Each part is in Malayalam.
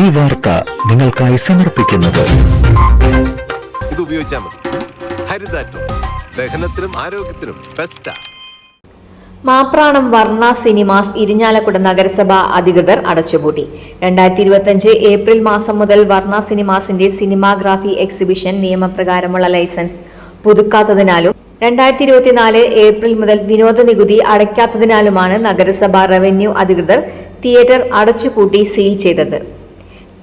ഈ വാർത്ത നിങ്ങൾക്കായി സമർപ്പിക്കുന്നത്. ഇത് ഉപയോഗിച്ചാൽ മതി. ഹരിതാറ്റോ. ദഹനത്തിനും ആരോഗ്യത്തിനും ബെസ്റ്റാ മാപ്രാണം വർണ സിനിമാസ് ഇരിഞ്ഞാലക്കുട നഗരസഭ അധികൃതർ അടച്ചുപൂട്ടി. രണ്ടായിരത്തി ഇരുപത്തിയഞ്ച് ഏപ്രിൽ മാസം മുതൽ വർണ സിനിമാസിന്റെ സിനിമാഗ്രാഫി എക്സിബിഷൻ നിയമപ്രകാരമുള്ള ലൈസൻസ് പുതുക്കാത്തതിനാലും രണ്ടായിരത്തി ഇരുപത്തിനാല് ഏപ്രിൽ മുതൽ വിനോദ നികുതി അടയ്ക്കാത്തതിനാലുമാണ് നഗരസഭ റവന്യൂ അധികൃതർ തിയേറ്റർ അടച്ചുപൂട്ടി സീൽ ചെയ്തത്.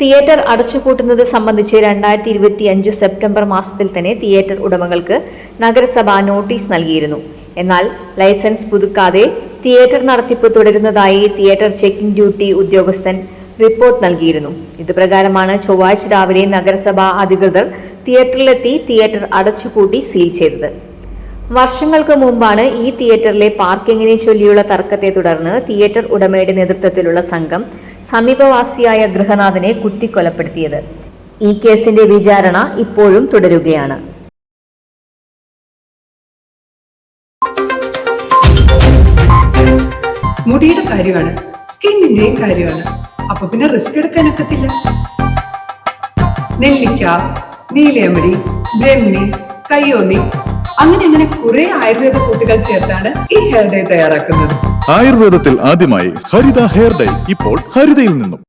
തിയേറ്റർ അടച്ചുപൂട്ടുന്നത് സംബന്ധിച്ച് രണ്ടായിരത്തി ഇരുപത്തി അഞ്ച് സെപ്റ്റംബർ മാസത്തിൽ തന്നെ തിയേറ്റർ ഉടമകൾക്ക് നഗരസഭ നോട്ടീസ് നൽകിയിരുന്നു. എന്നാൽ ലൈസൻസ് പുതുക്കാതെ തിയേറ്റർ നടത്തിപ്പ് തുടരുന്നതായി തിയേറ്റർ ചെക്കിംഗ് ഡ്യൂട്ടി ഉദ്യോഗസ്ഥൻ റിപ്പോർട്ട് നൽകിയിരുന്നു. ഇതുപ്രകാരമാണ് ചൊവ്വാഴ്ച രാവിലെ നഗരസഭാ അധികൃതർ തിയേറ്ററിലെത്തി തിയേറ്റർ അടച്ചുപൂട്ടി സീൽ ചെയ്തത്. വർഷങ്ങൾക്ക് മുമ്പാണ് ഈ തിയേറ്ററിലെ പാർക്കിങ്ങിനെ ചൊല്ലിയുള്ള തർക്കത്തെ തുടർന്ന് തിയേറ്റർ ഉടമയുടെ നേതൃത്വത്തിലുള്ള സംഘം സമീപവാസിയായ ഗൃഹനാഥനെ കുത്തിക്കൊലപ്പെടുത്തിയത്. ഈ കേസിന്റെ വിചാരണ ഇപ്പോഴും തുടരുകയാണ്. മുടിയുടെ കാര്യമാണ് സ്കിന്നിന്റെയും കാര്യമാണ്. അപ്പൊ പിന്നെ റിസ്ക് എടുക്കാനൊക്കത്തില്ല നെല്ലിക്ക നീലയമരി ബ്രഹ്മി കയ്യോന്നി അങ്ങനെ അങ്ങനെ കുറെ ആയുർവേദ കൂട്ടുകൾ ചേർത്താണ് ഈ ഹെയർ ഡേ തയ്യാറാക്കുന്നത്. ആയുർവേദത്തിൽ ആദ്യമായി ഹരിത ഹെയർ ഡൈ ഇപ്പോൾ ഹരിതയിൽ നിന്നും.